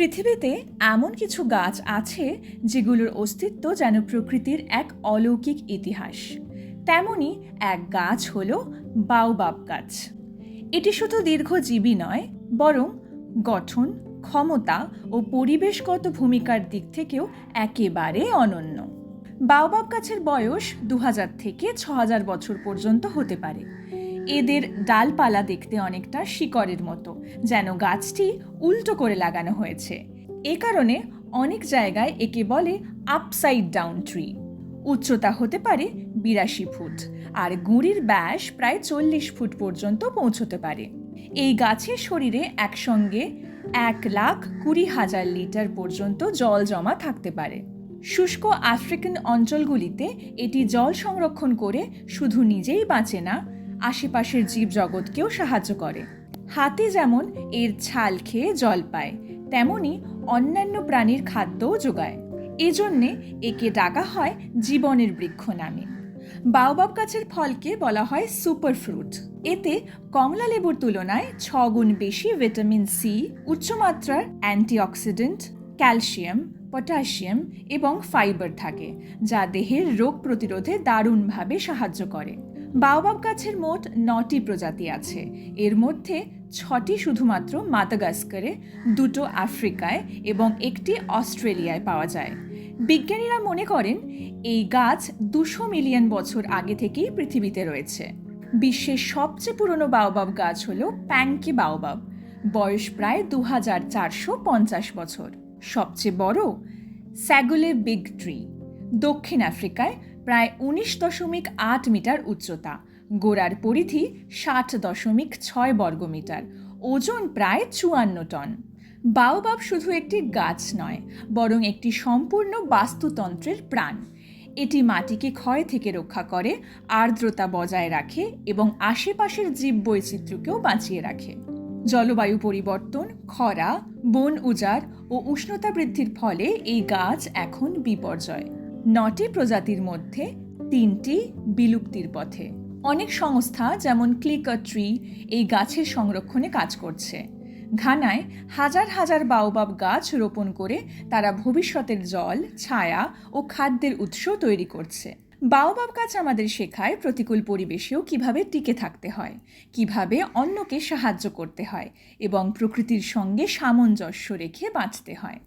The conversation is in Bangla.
পৃথিবীতে এমন কিছু গাছ আছে যেগুলোর অস্তিত্ব যেন প্রকৃতির এক অলৌকিক ইতিহাস। তেমনি এক গাছ হলো বাউবাব গাছ। এটি শুধু দীর্ঘজীবী নয়, বরং গঠন, ক্ষমতা ও পরিবেশগত ভূমিকার দিক থেকেও একেবারে অনন্য। বাওবাব গাছের বয়স দু হাজার থেকে ছ হাজার বছর পর্যন্ত হতে পারে। এদের ডালপালা দেখতে অনেকটা শিকড়ের মতো, যেন গাছটি উল্টো করে লাগানো হয়েছে। এ কারণে অনেক জায়গায় একে বলে আপসাইড ডাউন ট্রি উচ্চতা হতে পারে বিরাশি ফুট, আর গুঁড়ির ব্যাস প্রায় চল্লিশ ফুট পর্যন্ত পৌঁছতে পারে। এই গাছের শরীরে একসঙ্গে এক লাখ কুড়ি হাজার লিটার পর্যন্ত জল জমা থাকতে পারে। শুষ্ক আফ্রিকান অঞ্চলগুলিতে এটি জল সংরক্ষণ করে শুধু নিজেই বাঁচে না আশেপাশের জীবজগৎকেও সাহায্য করে। হাতি যেমন এর ছাল খেয়ে জল পায়, তেমনি অন্যান্য প্রাণীর খাদ্যও যোগায়। এজন্যে একে ডাকা হয় জীবনের বৃক্ষ নামে। বাওবাব গাছের ফলকে বলা হয় সুপার ফ্রুট এতে কমলা লেবুর তুলনায় ছ গুণ বেশি ভিটামিন সি, উচ্চমাত্রার অ্যান্টিঅক্সিডেন্ট, ক্যালসিয়াম, পটাশিয়াম এবং ফাইবার থাকে, যা দেহের রোগ প্রতিরোধে দারুণভাবে সাহায্য করে। বাওবাব গাছের মোট নটি প্রজাতি আছে। এর মধ্যে ছটি শুধুমাত্র মাদাগাস্কারে, দুটো আফ্রিকায় এবং একটি অস্ট্রেলিয়ায় পাওয়া যায়। বিজ্ঞানীরা মনে করেন, এই গাছ দুশো মিলিয়ন বছর আগে থেকেই পৃথিবীতে রয়েছে। বিশ্বের সবচেয়ে পুরনো বাওবাব গাছ হল প্যাংকি বাওবাব বয়স প্রায় দু হাজার চারশো পঞ্চাশ বছর। সবচেয়ে বড় স্যাগুলে বিগ ট্রি। দক্ষিণ আফ্রিকায় প্রায় উনিশ দশমিক আট মিটার উচ্চতা। গোড়ার পরিধি ষাট দশমিক ছয় বর্গমিটার ওজন প্রায় চুয়ান্ন টন। বাওবাব শুধু একটি গাছ নয়, বরং একটি সম্পূর্ণ বাস্তুতন্ত্রের প্রাণ। এটি মাটিকে ক্ষয় থেকে রক্ষা করে, আর্দ্রতা বজায় রাখে এবং আশেপাশের জীববৈচিত্র্যকেও বাঁচিয়ে রাখে। জলবায়ু পরিবর্তন, খরা, বন উজাড় ও উষ্ণতা বৃদ্ধির ফলে এই গাছ এখন বিপর্যয়। নটি প্রজাতির মধ্যে তিনটি বিলুপ্তির পথে। অনেক সংস্থা যেমন ক্লিকার ট্রি এই গাছের সংরক্ষণে কাজ করছে। ঘানায় হাজার হাজার বাওবাব গাছ রোপণ করে তারা ভবিষ্যতের জল, ছায়া ও খাদ্যের উৎস তৈরি করছে। বাওবাব গাছ আমাদের শেখায় প্রতিকূল পরিবেশেও কীভাবে টিকে থাকতে হয়, কীভাবে অন্যকে সাহায্য করতে হয় এবং প্রকৃতির সঙ্গে সামঞ্জস্য রেখে বাঁচতে হয়।